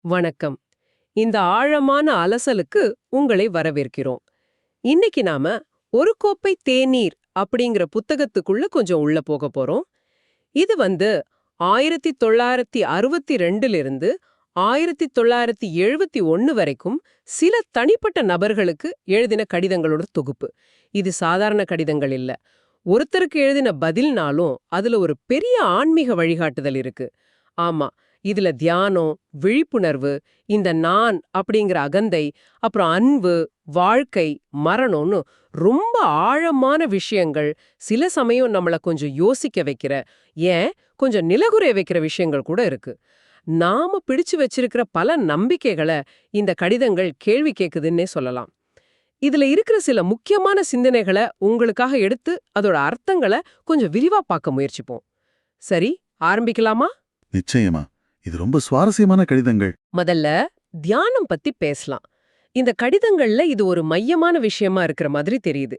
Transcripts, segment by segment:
வணக்கம். இந்த ஆழமான அலசலுக்கு உங்களை வரவேற்கிறோம். இன்னைக்கு நாம ஒரு கோப்பை தேநீர் அப்படிங்கிற புத்தகத்துக்குள்ள கொஞ்சம் உள்ள போக போறோம். இது வந்து ஆயிரத்தி தொள்ளாயிரத்தி அறுபத்தி ரெண்டுல இருந்து ஆயிரத்தி தொள்ளாயிரத்தி எழுபத்தி ஒன்னு வரைக்கும் சில தனிப்பட்ட நபர்களுக்கு எழுதின கடிதங்களோட தொகுப்பு. இது சாதாரண கடிதங்கள் இல்ல. ஒருத்தருக்கு எழுதின பதில்னாலும் அதுல ஒரு பெரிய ஆன்மீக வழிகாட்டுதல் இருக்கு. ஆமா இதுல தியானம் விழிப்புணர்வு இந்த நான் அப்படிங்கிற அகந்தை அப்புறம் அன்பு வாழ்க்கை மரணம்னு ரொம்ப ஆழமான விஷயங்கள் சில சமயம் நம்மள கொஞ்சம் யோசிக்க வைக்கிற ஏன்? கொஞ்சம் நிலகுறைய வைக்கிற விஷயங்கள் கூட இருக்கு. நாம பிடிச்சு வச்சிருக்கிற பல நம்பிக்கைகளை இந்த கடிதங்கள் கேள்வி கேக்குதுன்னே சொல்லலாம். இதுல இருக்கிற சில முக்கியமான சிந்தனைகளை உங்களுக்காக எடுத்து அதோட அர்த்தங்களை கொஞ்சம் விரிவா பார்க்க முயற்சிப்போம். சரி ஆரம்பிக்கலாமா? நிச்சயமா. இது ரொம்ப சுவாரஸ்யமான கடிதங்கள். முதல்ல தியானம் பத்தி பேசலாம். இந்த கடிதங்கள்ல இது ஒரு மையமான விஷயமா இருக்கிற மாதிரி தெரியுது.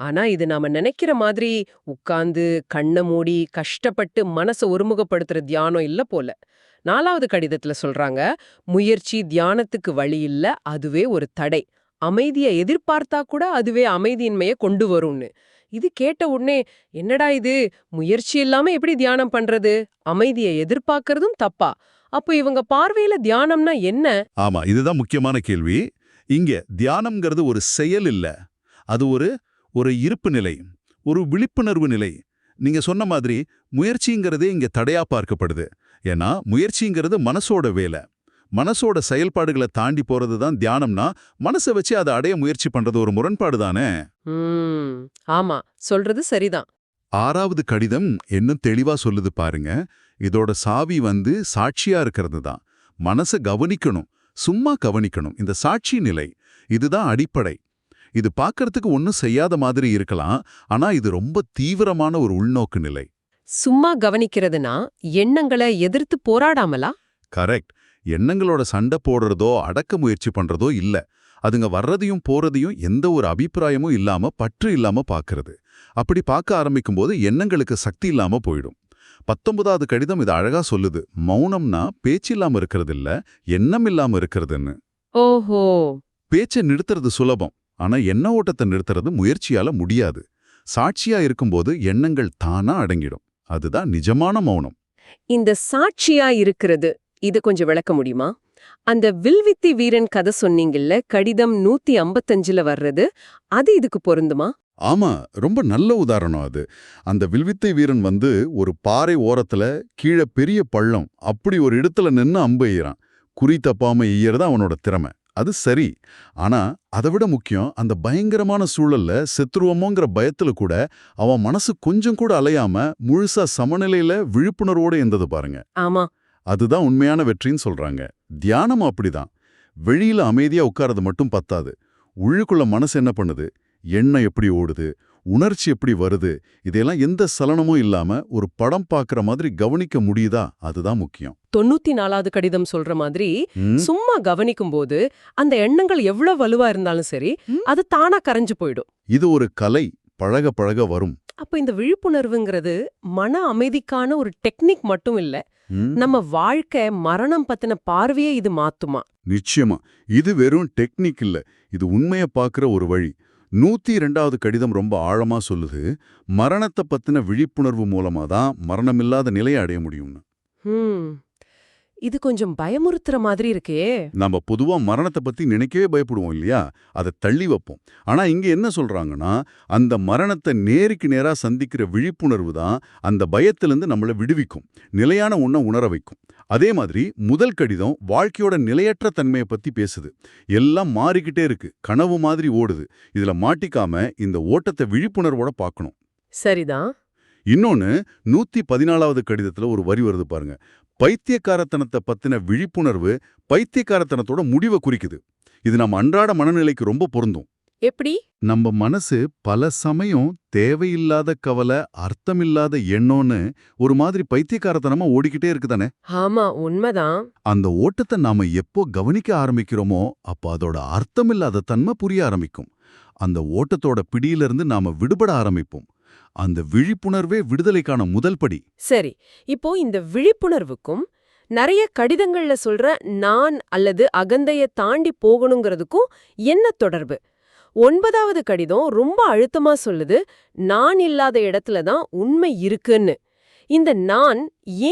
ஆனா இது நாம நினைக்கிற மாதிரி உட்கார்ந்து கண்ணை மூடி கஷ்டப்பட்டு மனசை ஒருமுகப்படுத்துற தியானம் இல்ல போல. நாலாவது கடிதத்துல சொல்றாங்க முயற்சி தியானத்துக்கு வழி இல்ல அதுவே ஒரு தடை. அமைதியை எதிர்பார்த்தா கூட அதுவே அமைதியின்மையை கொண்டு வரும்னு. இது கேட்ட உடனே என்னடா இது? முயற்சி இல்லாம எப்படி தியானம் பண்றது? அமைதியை எதிர்பார்க்கறதும் தப்பா? அப்போ இவங்க பார்வையில தியானம்னா என்ன? ஆமா இதுதான் முக்கியமான கேள்வி. இங்க தியானம்ங்கிறது ஒரு செயல் இல்ல. அது ஒரு ஒரு இருப்பு நிலை ஒரு விழிப்புணர்வு நிலை. நீங்க சொன்ன மாதிரி முயற்சிங்கிறதே இங்க தடையா பார்க்கப்படுது. ஏன்னா முயற்சிங்கிறது மனசோட வேலை. மனசோட செயல்பாடுகளை தாண்டி போறது தான் தியானம்னா மனசை வச்சு அதை அடைய முயற்சி பண்றது ஒரு முரண்பாடு தானே? ஆமா. சொல்றது சரிதான். ஆறாவது கடிதம் இன்னும் தெளிவா சொல்லுது பாருங்க. இதோட சாவி வந்து சாட்சியா இருக்கிறது தான். மனசை கவனிக்கணும். சும்மா கவனிக்கணும். இந்த சாட்சி நிலை இதுதான் அடிப்படை. இது பார்க்கறதுக்கு ஒன்றும் செய்யாத மாதிரி இருக்கலாம். ஆனா இது ரொம்ப தீவிரமான ஒரு உள்நோக்கு நிலை. சும்மா கவனிக்கிறதுனா எண்ணங்களை எதிர்த்து போராடாமலா? கரெக்ட். எண்ணங்களோட சண்டை போடுறதோ அடக்க முயற்சி பண்றதோ இல்ல. அதுங்க வர்றதையும் போறதையும் எந்த ஒரு அபிப்பிராயமும் இல்லாம பற்று இல்லாம பார்க்கறது அப்படி பார்க்க ஆரம்பிக்கும்போது எண்ணங்களுக்கு சக்தி இல்லாம போயிடும். பத்தொன்பதாவது கடிதம் இது அழகா சொல்லுது. மௌனம்னா பேச்சு இல்லாம இருக்கிறது இல்ல எண்ணம் இல்லாம இருக்கிறதுன்னு. ஓஹோ. பேச்சை நிறுத்துறது சுலபம். ஆனா எண்ண ஓட்டத்தை நிறுத்துறது முயற்சியால முடியாது. சாட்சியா இருக்கும்போது எண்ணங்கள் தானா அடங்கிடும். அதுதான் நிஜமான மௌனம். இந்த சாட்சியா இருக்கிறது இது கொஞ்சம் விளக்க முடியுமா? அந்த வில்வித்தி வீரன் கதை சொன்னீங்கல்ல கடிதம் நூத்தி ஐம்பத்தஞ்சுல வர்றது அது இதுக்கு பொருந்துமா? ஆமா ரொம்ப நல்ல உதாரணம் அது. அந்த வில்வித்தை வீரன் வந்து ஒரு பாறை ஓரத்துல கீழே பெரிய பள்ளம் அப்படி ஒரு இடத்துல நின்னு அம்பு எய்யறான் குறி தப்பாம எய்யறது அவனோட திறமை. அது சரி. ஆனா அதை விட முக்கியம் அந்த பயங்கரமான சூழல்ல செத்துருவமோங்கிற பயத்துல கூட அவன் மனசு கொஞ்சம் கூட அலையாம முழுசா சமநிலையில விழிப்புணர்வோட இருந்தது பாருங்க. ஆமா. அதுதான் உண்மையான வெற்றின்னு சொல்றாங்க. தியானம் அப்படிதான். வெளியில அமைதியா உட்கார்றது மட்டும் பத்தாது. உள்ளுக்குள்ள மனசு என்ன பண்ணுது? எண்ணம் எப்படி ஓடுது? உணர்ச்சி எப்படி வருது? இதெல்லாம் எந்த சலனமும் இல்லாம ஒரு படம் பார்க்குற மாதிரி கவனிக்க முடியுதா? அதுதான் முக்கியம். தொண்ணூத்தி நாலாவது கடிதம் சொல்ற மாதிரி சும்மா கவனிக்கும் போது அந்த எண்ணங்கள் எவ்வளவு வலுவா இருந்தாலும் சரி அது தானா கரைஞ்சு போயிடும். இது ஒரு கலை பழக பழக வரும். அப்ப இந்த விழிப்புணர்வுங்கிறது மன அமைதிக்கான ஒரு டெக்னிக் மட்டும் இல்ல. நம்ம வாழ்க்கை மரணம் பத்தின பார்வையே இது மாத்துமா? நிச்சயமா. இது வெறும் டெக்னிக் இல்ல. இது உண்மைய பார்க்குற ஒரு வழி. நூத்தி இரண்டாவது கடிதம் ரொம்ப ஆழமா சொல்லுது. மரணத்தை பத்தின விழிப்புணர்வு மூலமா தான் மரணமில்லாத நிலையை அடைய முடியும்னு. இது கொஞ்சம் பயமுறுத்துற மாதிரி இருக்கே. நம்ம பொதுவா மரணத்தை பத்தி நினைக்கவே பயப்படுவோம் இல்லையா? அதை தள்ளி வைப்போம். ஆனா இங்க என்ன சொல்றாங்கன்னா அந்த மரணத்தை நேருக்கு நேரா சந்திக்கிற விழிப்புணர்வு தான் அந்த பயத்திலிருந்து நம்மளை விடுவிக்கும். நிலையான உன்னை உணர வைக்கும். அதே மாதிரி முதல் கடிதம் வாழ்க்கையோட நிலையற்ற தன்மையை பத்தி பேசுது. எல்லாம் மாறிக்கிட்டே இருக்கு. கனவு மாதிரி ஓடுது. இதுல மாட்டிக்காம இந்த ஓட்டத்தை விழிப்புணர்வோட பார்க்கணும். சரிதான். இன்னொன்னு நூத்தி பதினாலாவது கடிதத்துல ஒரு வரி வருது பாருங்க. பைத்தியக்காரத்தனத்தை பத்தின விழிப்புணர்வு பைத்தியக்காரத்தனத்தோட முடிவை குறிக்குது. இது நம்ம அன்றாட மனநிலைக்கு ரொம்ப பொருந்தும். எப்படி? நம்ம மனசு பல சமயம் தேவையில்லாத கவலை அர்த்தமில்லாத எண்ணம்னு ஒரு மாதிரி பைத்தியக்காரத்தனமா ஓடிக்கிட்டே இருக்குதானே? ஆமா உண்மைதான். அந்த ஓட்டத்தை நாம எப்போ கவனிக்க ஆரம்பிக்கிறோமோ அப்போ அதோட அர்த்தமில்லாத தன்மை புரிய ஆரம்பிக்கும். அந்த ஓட்டத்தோட பிடியிலிருந்து நாம விடுபட ஆரம்பிப்போம். அந்த விழிப்புணர்வே விடுதலைக்கான முதல் படி. சரி இப்போ இந்த விழிப்புணர்வுக்கும் நிறைய கடிதங்கள்ல சொல்ற நான் அல்லது அகந்தைய தாண்டி போகணுங்கிறதுக்கும் என்ன தொடர்பு? ஒன்பதாவது கடிதம் ரொம்ப அழுத்தமா சொல்லுது நான் இல்லாத இடத்துல தான் உண்மை இருக்குன்னு. இந்த நான்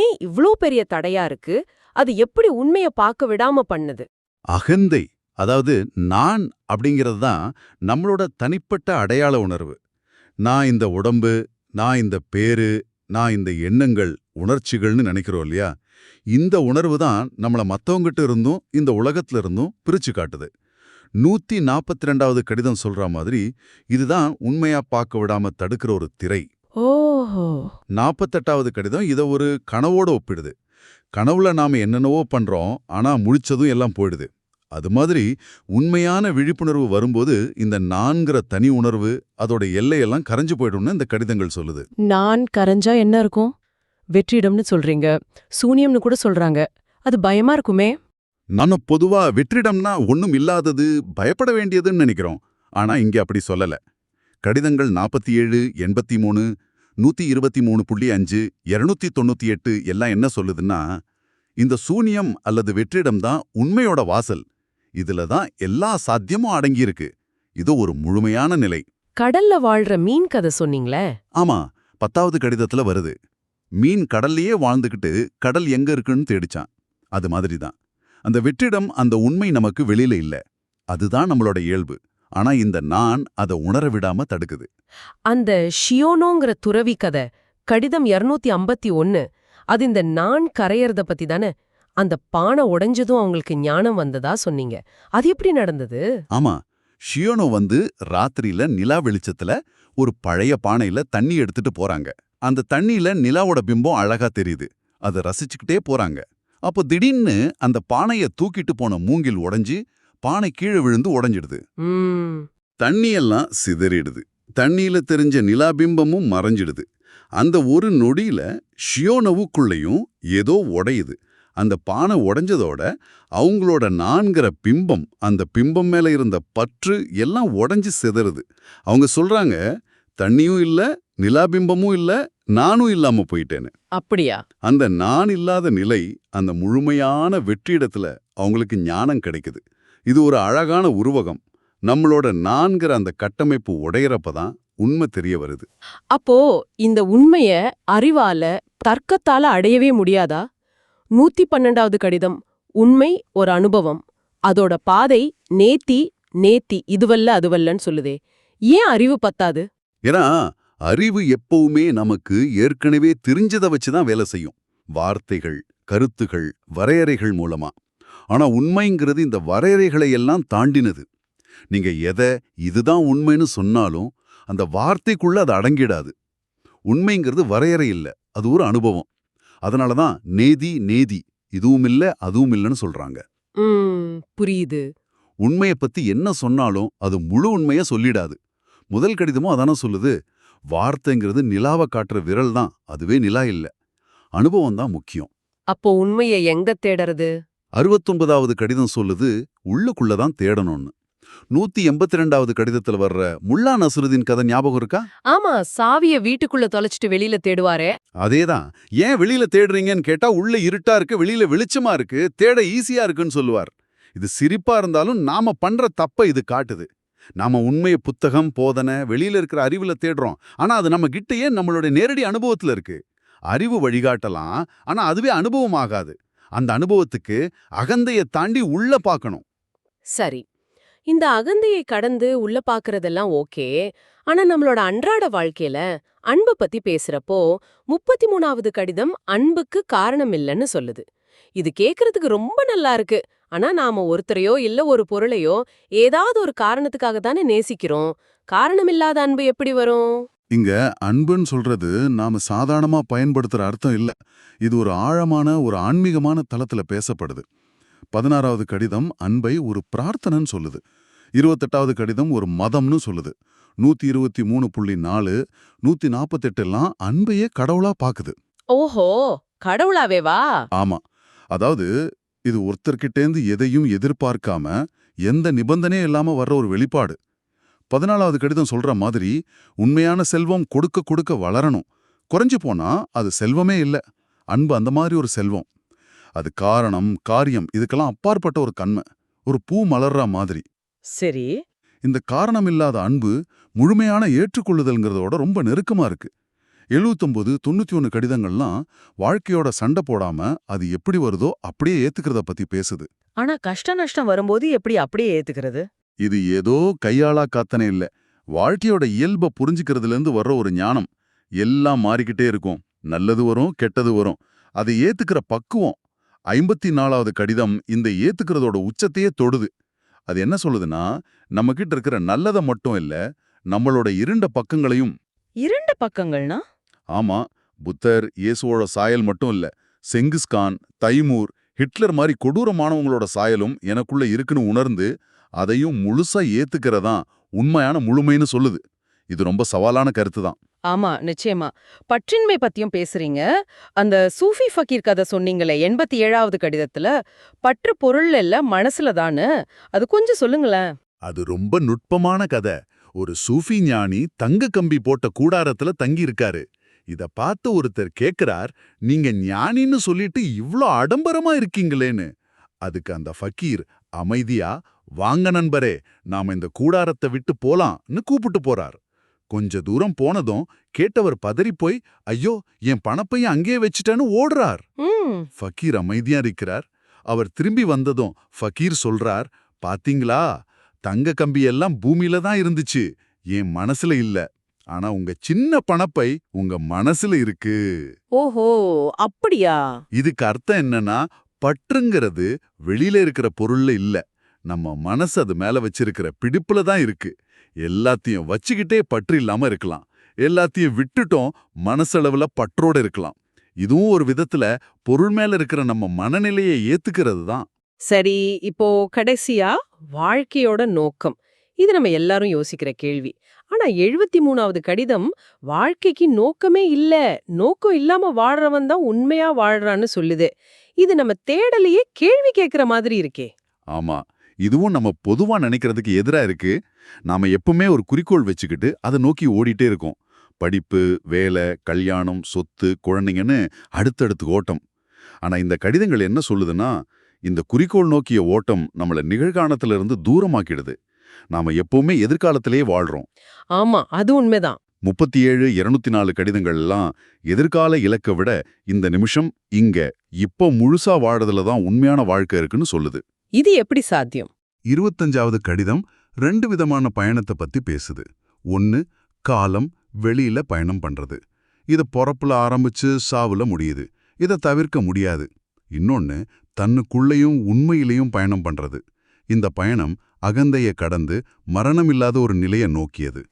ஏன் இவ்ளோ பெரிய தடையா இருக்கு? அது எப்படி உண்மைய பார்க்க விடாம பண்ணுது? அகந்தை அதாவது நான் அப்படிங்கிறது தான் நம்மளோட தனிப்பட்ட அடையாள உணர்வு. நான் இந்த உடம்பு நான் இந்த பேரு நான் இந்த எண்ணங்கள் உணர்ச்சிகள்னு நினைக்கிறோம் இல்லையா? இந்த உணர்வு தான் நம்மள மத்தவங்கிட்ட இருந்தும் இந்த உலகத்துல இருந்தும் பிரிச்சு காட்டுது. நூத்தி நாற்பத்தி ரெண்டாவது கடிதம் சொல்ற மாதிரி இதுதான் உண்மையா பார்க்க விடாம தடுக்கிற ஒரு திரை. ஓஹோ! நாற்பத்தெட்டாவது கடிதம் இதை ஒரு கனவோட ஒப்பிடுது. கனவுல நாம என்னென்னவோ பண்றோம் ஆனா முழிச்சதும் எல்லாம் போயிடுது. அது மாதிரி உண்மையான விழிப்புணர்வு வரும்போது இந்த நான்கிற தனி உணர்வு அதோட எல்லையெல்லாம் கரைஞ்சு போயிடும்னு இந்த கடிதங்கள் சொல்லுது. நான் கரைஞ்சா என்ன இருக்கும்? வெற்றிடம்னு சொல்றீங்க. சூனியம்னு கூட சொல்றாங்க. அது பயமா இருக்குமே? நானும் பொதுவா வெற்றிடம்னா ஒண்ணும் இல்லாதது பயப்பட வேண்டியதுன்னு நினைக்கிறோம். ஆனா இங்க அப்படி சொல்லல. கடிதங்கள் நாற்பத்தி ஏழு எண்பத்தி மூணு நூத்தி இருபத்தி மூணு புள்ளி அஞ்சு இருநூத்தி தொண்ணூத்தி எட்டு எல்லாம் என்ன சொல்லுதுன்னா இந்த சூனியம் அல்லது வெற்றிடம் தான் உண்மையோட வாசல். இதுல தான் எல்லா சாத்தியமும் அடங்கியிருக்கு. இது ஒரு முழுமையான நிலை. கடல்ல வாழ்ற மீன் கதை சொன்னீங்களே? ஆமா பத்தாவது கடிதத்துல வருது. மீன் கடல்லையே வாழ்ந்துகிட்டு கடல் எங்க இருக்குன்னு தேடிச்சான். அது மாதிரி தான் அந்த வெற்றிடம் அந்த உண்மை நமக்கு வெளியில இல்ல. அதுதான் நம்மளோட இயல்பு. ஆனா இந்த நான் அதை உணர விடாம தடுக்குது. அந்த ஷியோனோங்கிற துறவி கதை கடிதம் 251 ஐம்பத்தி ஒன்னு அது இந்த நான் கரையறத பத்தி தானே? அந்த பானை உடைஞ்சதும் அவங்களுக்கு ஞானம் வந்ததா சொன்னீங்க. அது எப்படி நடந்தது? ஆமா. ஷியோனோ வந்து ராத்திரியில நிலா வெளிச்சத்துல ஒரு பழைய பானையில தண்ணி எடுத்துட்டு போறாங்க. அந்த தண்ணியில நிலாவோட பிம்பம் அழகா தெரியுது. அதை ரசிச்சுக்கிட்டே போறாங்க. அப்போ திடீர்னு அந்த பானைய தூக்கிட்டு போன மூங்கில் உடைஞ்சு பானை கீழே விழுந்து உடைஞ்சிடுது. தண்ணியெல்லாம் சிதறிடுது. தண்ணியில தெரிஞ்ச நிலாபிம்பமும் மறைஞ்சிடுது. அந்த ஒரு நொடியில ஷியோனவுக்குள்ளேயும் ஏதோ உடையுது. அந்த பானை உடைஞ்சதோட அவங்களோட நான்கிற பிம்பம் அந்த பிம்பம் மேல இருந்த பற்று எல்லாம் உடைஞ்சு சிதறுது. அவங்க சொல்றாங்க தண்ணியும் இல்ல நிலாபிம்பமும் இல்ல நானும் இல்லாம போயிட்டேன்னு. அப்படியா? அந்த நான் இல்லாத நிலை அந்த முழுமையான வெற்றிடத்துல அவங்களுக்கு ஞானம் கிடைக்குது. இது ஒரு அழகான உருவகம். நம்மளோட நான்கிற அந்த கட்டமைப்பு உடையறப்ப தான் உண்மை தெரிய வருது. அப்போ இந்த உண்மைய அறிவால தர்க்கத்தால அடையவே முடியாதா? நூத்தி பன்னெண்டாவது கடிதம் உண்மை ஒரு அனுபவம். அதோட பாதை நேத்தி நேத்தி இதுவல்ல அதுவல்லன்னு சொல்லுதே. ஏன் அறிவு பத்தாது? ஏன்னா அறிவு எப்பவுமே நமக்கு ஏற்கனவே தெரிஞ்சதை வச்சு தான் வேலை செய்யும். வார்த்தைகள் கருத்துகள் வரையறைகள் மூலமா. ஆனா உண்மைங்கிறது இந்த வரையறைகளை எல்லாம் தாண்டினது. நீங்க எதை இதுதான் உண்மைன்னு சொன்னாலும் அந்த வார்த்தைக்குள்ள அது அடங்கிடாது. உண்மைங்கிறது வரையறை இல்ல அது ஒரு அனுபவம். அதனால தான் நேதி நேதி. இதுவும் இல்ல அதுவும் இல்லைன்னு சொல்றாங்க. புரியுது. உண்மைய பத்தி என்ன சொன்னாலும் அது முழு உண்மைய சொல்லிடாது. முதல் கடிதமும் அதானே சொல்லுது வார்த்தைங்கிறது நிலாவை காட்டுற விரல் தான் அதுவே நிலா இல்ல. அனுபவம் தான் முக்கியம். அப்போ உண்மைய எங்க தேடறது? அறுபத்தொன்பதாவது கடிதம் சொல்லுது உள்ளுக்குள்ள தான் தேடணும்னு. நூத்தி எண்பத்தி ரெண்டாவது கடிதத்துல வர்ற முல்லா நசுருதீன் கதை ஞாபகம் இருக்கா? ஆமா சாவிய வீட்டுக்குள்ள தொலைச்சிட்டு வெளியில தேடுவாரே. அதேதான். ஏன் வெளியில தேடுறீங்கன்னு கேட்டா உள்ள இருட்டா இருக்கு வெளியில வெளிச்சமா இருக்கு தேட ஈஸியா இருக்குன்னு சொல்லுவார். இது சிரிப்பா இருந்தாலும் நாம பண்ற தப்ப இது காட்டுது. நாம உண்மைய புத்தகம் போதனை வெளியில இருக்கிற அறிவுல தேடுறோம். ஆனா அது நம்ம கிட்டயே நம்மளுடைய நேரடி அனுபவத்துல இருக்கு. அறிவு வழிகாட்டலாம் ஆனா அதுவே அனுபவம் ஆகாது. அந்த அனுபவத்துக்கு அகந்தைய தாண்டி உள்ள பார்க்கணும். சரி. இந்த அகந்தையை கடந்து உள்ள பாக்குறதெல்லாம் ஓகே. ஆனா நம்மளோட அன்றாட வாழ்க்கையில அன்பு பத்தி பேசுறப்போ முப்பத்தி மூணாவது கடிதம் அன்புக்கு காரணம் இல்லைன்னு சொல்லுது. இது கேக்குறதுக்கு ரொம்ப நல்லா இருக்கு. ஆனா நாம ஒருத்தரையோ இல்ல ஒரு பொருளையோ ஏதாவது ஒரு காரணத்துக்காக தானே நேசிக்கிறோம். காரணமில்லாத அன்பு எப்படி வரும்? இங்க அன்புன்னு சொல்றது நாம சாதாரணமா பயன்படுத்துற அர்த்தம் இல்ல. இது ஒரு ஆழமான ஒரு ஆன்மீகமான தளத்துல பேசப்படுது. பதினாறாவது கடிதம் அன்பை ஒரு பிரார்த்தனைன்னு சொல்லுது. இருபத்தெட்டாவது கடிதம் ஒரு மதம்னு சொல்லுது. நூத்தி இருபத்தி மூணு புள்ளி நாலு நூத்தி நாற்பத்தெட்டு எல்லாம் அன்பையே கடவுளா பாக்குது. ஓஹோ கடவுளாவே வா ஆமா. அதாவது இது ஒருத்தர்கிட்டேந்து எதையும் எதிர்பார்க்காம எந்த நிபந்தனையும் இல்லாம வர்ற ஒரு வெளிப்பாடு. பதினாலாவது கடிதம் சொல்ற மாதிரி உண்மையான செல்வம் கொடுக்க கொடுக்க வளரணும். குறைஞ்சு போனா அது செல்வமே இல்ல. அன்பு அந்த மாதிரி ஒரு செல்வம். அது காரணம் காரியம் இதுக்கெல்லாம் அப்பாற்பட்ட ஒரு கண்மை. ஒரு பூ மலர்ற மாதிரி. சரி. இந்த காரணம் இல்லாத அன்பு முழுமையான ஏற்றுக்கொள்ளுதல்ங்கிறதோட ரொம்ப நெருக்கமா இருக்கு. எழுவத்தொன்பது தொண்ணூத்தி ஒன்று கடிதங்கள்லாம் வாழ்க்கையோட சண்டை போடாம அது எப்படி வருதோ அப்படியே ஏத்துக்கிறத பத்தி பேசுது. ஆனா கஷ்ட நஷ்டம் வரும்போது எப்படி அப்படியே ஏத்துக்கிறது? இது ஏதோ கையாளா காத்தனே இல்ல. வாழ்க்கையோட இயல்பை புரிஞ்சுக்கிறதுல இருந்து வர்ற ஒரு ஞானம். எல்லாம் மாறிக்கிட்டே இருக்கும். நல்லது வரும் கெட்டது வரும். அதை ஏத்துக்கிற பக்குவம் ஐம்பத்தி நாலாவது கடிதம் இந்த ஏத்துக்கிறதோட உச்சத்தையே தொடுது. அது என்ன சொல்லுதுன்னா நம்ம கிட்ட இருக்கிற நல்லதை மட்டும் இல்ல நம்மளோட இருண்ட பக்கங்களையும். இரண்டு பக்கங்கள்னா? ஆமா புத்தர் இயேசுவோட சாயல் மட்டும் இல்ல செங்கிஸ்கான் தைமூர் ஹிட்லர் மாதிரி கொடூரமானவங்களோட சாயலும் எனக்குள்ள இருக்குன்னு உணர்ந்து அதையும் முழுசா ஏத்துக்கிறதான் உண்மையான முழுமைன்னு சொல்லுது. இது ரொம்ப சவாலான கருத்து தான் ஆமா நிச்சயமா. பற்றின்மை பத்தியும் பேசுறீங்க. அந்த சூஃபி ஃபக்கீர் கதை சொன்னீங்களே எண்பத்தி ஏழாவது கடிதத்துல பற்று பொருள் இல்ல மனசுல தானு அது கொஞ்சம் சொல்லுங்களேன். அது ரொம்ப நுட்பமான கதை. ஒரு சூஃபி ஞானி தங்க கம்பி போட்ட கூடாரத்துல தங்கி இருக்காரு இத பார்த்து ஒருத்தர் கேக்குறார் நீங்க ஞானின்னு சொல்லிட்டு இவ்ளோ ஆடம்பரமா இருக்கீங்களேன்னு. அதுக்கு அந்த ஃபக்கீர் அமைதியா வாங்க நண்பரே நாம இந்த கூடாரத்தை விட்டு போலாம்னு கூப்பிட்டு போறார். கொஞ்ச தூரம் போனதும் கேட்டவர் பதறிப் போய் ஐயோ என் பணப்பைய அங்கேயே வச்சுட்டேன்னு ஓடுறார். ஃபக்கீர் அமைதியா இருக்கிறார் அவர் திரும்பி வந்ததும் ஃபக்கீர் சொல்றார் பாத்தீங்களா? தங்க கம்பி எல்லாம் பூமியில தான் இருந்துச்சு. என் மனசுல இல்ல. ஆனா உங்க சின்ன பணப்பை உங்க மனசுல இருக்கு. ஓஹோ அப்படியா? இதுக்கு அர்த்தம் என்னன்னா பற்றுங்கிறது வெளியில இருக்கிற பொருள்ல இல்ல. நம்ம மனசு அது மேல வச்சிருக்கிற பிடிப்புல தான் இருக்கு. எல்லாத்தையும் வச்சுக்கிட்டே பற்று இல்லாம இருக்கலாம். எல்லாத்தையும் விட்டுட்டோம் மனசளவுல பற்றோட இருக்கலாம். இதுவும் ஒரு விதத்துல பொருள் மேல இருக்கிற நம்ம மனநிலையை ஏத்துக்கிறது தான். சரி இப்போ கடைசியா வாழ்க்கையோட நோக்கம். இது நம்ம எல்லாரும் யோசிக்கிற கேள்வி. ஆனா எழுபத்தி மூணாவது கடிதம் வாழ்க்கைக்கு நோக்கமே இல்ல நோக்கம் இல்லாம வாழ்றவன் தான் உண்மையா வாழ்றான்னு சொல்லுது. இது நம்ம தேடலையே கேள்வி கேட்கிற மாதிரி இருக்கே. ஆமா. இதுவும் நம்ம பொதுவா நினைக்கிறதுக்கு எதிரா இருக்கு. நாம எப்பவுமே ஒரு குறிக்கோள் வச்சுக்கிட்டு அதை நோக்கி ஓடிட்டே இருக்கோம். படிப்பு வேலை கல்யாணம் சொத்து குழந்தைங்கன்னு அடுத்தடுத்து ஓட்டம். ஆனா இந்த கடிதங்கள் என்ன சொல்லுதுன்னா இந்த குறிக்கோள் நோக்கிய ஓட்டம் நம்மள நிகழ்காலத்துல இருந்து தூரமாக்கிடுது. நாம எப்பவுமே எதிர்காலத்திலேயே வாழ்றோம். ஆமா அது உண்மைதான். முப்பத்தி ஏழு இருநூத்தி நாலு கடிதங்கள் எல்லாம் எதிர்கால இலக்கை விட இந்த நிமிஷம் இங்க இப்போ முழுசா வாழறதுல தான் உண்மையான வாழ்க்கை இருக்குன்னு சொல்லுது. இது எப்படி சாத்தியம்? இருபத்தஞ்சாவது கடிதம் ரெண்டு விதமான பயணத்தை பத்தி பேசுது. ஒன்னு காலம் வெளியில பயணம் பண்றது. இது பொறப்புல ஆரம்பிச்சு சாவுல முடியுது. இதை தவிர்க்க முடியாது. இன்னொன்னு தன்னுக்குள்ளேயும் உண்மையிலேயும் பயணம் பண்றது. இந்த பயணம் அகந்தைய கடந்து மரணமில்லாத ஒரு நிலையை நோக்கியது.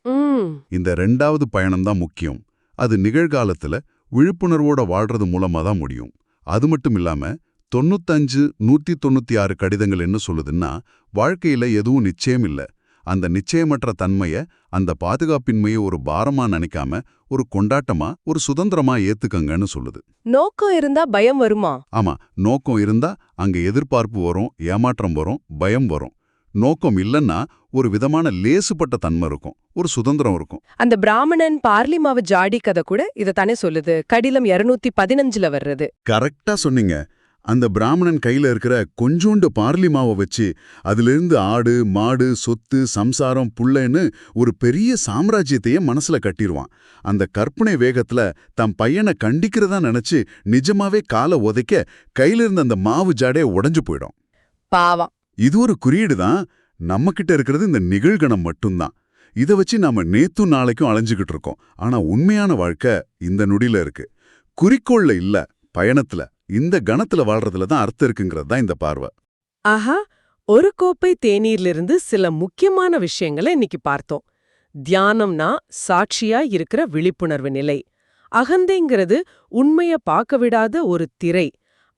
இந்த ரெண்டாவது பயணம்தான் முக்கியம். அது நிகழ்காலத்துல விழிப்புணர்வோட வாழ்றது மூலமா தான் முடியும். அது மட்டும் இல்லாம தொண்ணூத்தஞ்சு நூத்தி தொண்ணூத்தி ஆறு கடிதங்கள் என்ன சொல்லுதுன்னா வாழ்க்கையில எதுவும் நிச்சயம் இல்ல அந்த நிச்சயமற்ற தன்மைய அந்த பாதுகாப்பின்மையை ஒரு பாரமா நினைக்காம ஒரு கொண்டாட்டமா ஒரு சுதந்திரமா ஏத்துக்கங்கன்னு சொல்லுது. நோக்கம் இருந்தா பயம் வருமா? ஆமா நோக்கம் இருந்தா அங்க எதிர்பார்ப்பு வரும் ஏமாற்றம் வரும் பயம் வரும். நோக்கம் இல்லைன்னா ஒரு விதமான லேசுப்பட்ட தன்மை இருக்கும் ஒரு சுதந்திரம் இருக்கும். அந்த பிராமணன் பார்லிமாவு ஜாடி கதை கூட இதைத்தானே சொல்லுது. கடிலம் இருநூத்தி பதினஞ்சுல வர்றது. கரெக்டா சொன்னீங்க. அந்த பிராமணன் கையில இருக்கிற கொஞ்சோண்டு பார்லி மாவை வச்சு அதிலிருந்து ஆடு மாடு சொத்து சம்சாரம் புள்ளைன்னு ஒரு பெரிய சாம்ராஜ்யத்தையே மனசுல கட்டிடுவான் அந்த கற்பனை வேகத்துல தம் பையனை கண்டிக்கிறதா நினைச்சு நிஜமாவே காலை உதைக்க கையில இருந்த அந்த மாவு ஜாடே உடைஞ்சு போயிடும். பாவம். இது ஒரு குறியீடு தான் நம்ம கிட்ட இருக்கிறது இந்த நிகழ்கணம் மட்டும்தான். இத வச்சு நாம நேத்தும் நாளைக்கும் அலைஞ்சுகிட்டு இருக்கோம். ஆனா உண்மையான வாழ்க்கை இந்த நொடியில இருக்கு. குறிக்கோள்ல இல்ல பயணத்துல. இந்த கணத்துல வாழ்றதுல தான் அர்த்தம் இருக்குங்கிறது தான் இந்த பார்வை. ஆஹா ஒரு கோப்பை தேநீர்லிருந்து சில முக்கியமான விஷயங்களை இன்னைக்கு பார்த்தோம். தியானம்னா சாட்சியா இருக்கிற விழிப்புணர்வு நிலை. அகந்தைங்கிறது உண்மைய பார்க்க விடாத ஒரு திரை.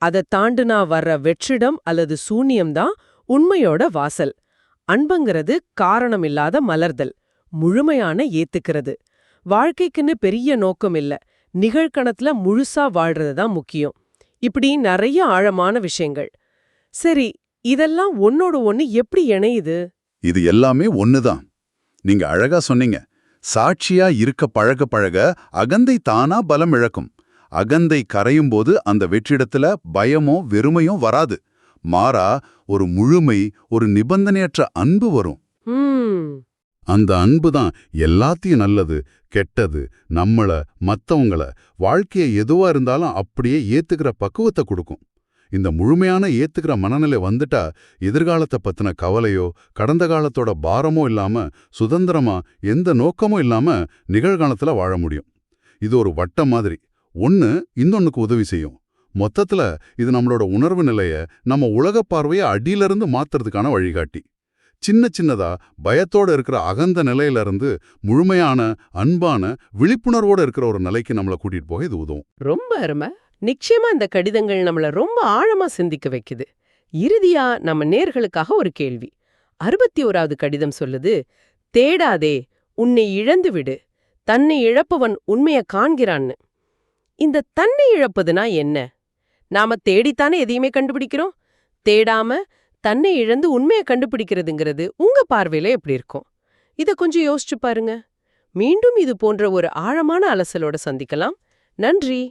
அதை தாண்டுனா வர்ற வெற்றிடம் அல்லது சூனியம்தான் உண்மையோட வாசல். அன்புங்கிறது காரணமில்லாத மலர்தல் முழுமையான ஏத்துக்கிறது. வாழ்க்கைக்குன்னு பெரிய நோக்கம் இல்ல நிகழ்கணத்துல முழுசா வாழ்றது தான் முக்கியம். இப்படி நிறைய ஆழமான விஷயங்கள். சரி இதெல்லாம் ஒன்னோட ஒன்னு எப்படி இணையுது? இது எல்லாமே ஒண்ணுதான். நீங்க அழகா சொன்னீங்க. சாட்சியா இருக்க பழக பழக அகந்தை தானா பலம் இழக்கும். அகந்தை கரையும் போது அந்த வெற்றிடத்துல பயமோ வெறுமையோ வராது. மாறா ஒரு முழுமை ஒரு நிபந்தனையற்ற அன்பு வரும். அந்த அன்பு தான் எல்லாத்தையும் நல்லது கெட்டது நம்மள மத்தவங்கள வாழ்க்கைய எதுவா இருந்தாலும் அப்படியே ஏற்றுக்கிற பக்குவத்தை கொடுக்கும். இந்த முழுமையான ஏத்துக்கிற மனநிலை வந்துட்டா எதிர்காலத்தை பத்தின கவலையோ கடந்த காலத்தோட பாரமோ இல்லாம சுதந்திரமா எந்த நோக்கமும் இல்லாம நிகழ்காலத்துல வாழ முடியும். இது ஒரு வட்டம் மாதிரி. ஒன்னு இன்னொன்னுக்கு உதவி செய்யும். மொத்தத்துல இது நம்மளோட உணர்வு நிலைய நம்ம உலக பார்வைய அடியிலிருந்து மாத்துறதுக்கான வழிகாட்டி. சின்ன சின்னதா பயத்தோட இருக்கிற அகந்த நிலையில இருந்து முழுமையான அன்பான விழிப்புணர்வோட இருக்கிற ஒரு நிலைக்கு நம்மளை கூட்டிட்டு போக இது உதவும். ரொம்ப அருமை. நிச்சயமா இந்த கடிதங்கள் நம்மள ரொம்ப ஆழமா சிந்திக்க வைக்குது. இறுதியா நம்ம நேர்களுக்காக ஒரு கேள்வி. அறுபத்தி ஓராவது கடிதம் சொல்லுது தேடாதே உன்னை இழந்து விடு. தன்னை இழப்பவன் உண்மையை காண்கிறான்னு. இந்த தன்னை இழப்பதுனா என்ன? நாம தேடித்தானே எதையுமே கண்டுபிடிக்கிறோம்? தேடாம தன்னை இழந்து உண்மைய கண்டுபிடிக்கிறதுங்கிறது உங்க பார்வையில எப்படி இருக்கும்? இத கொஞ்சம் யோசிச்சு பாருங்க. மீண்டும் இது போன்ற ஒரு ஆழமான அலசலோட சந்திக்கலாம். நன்றி!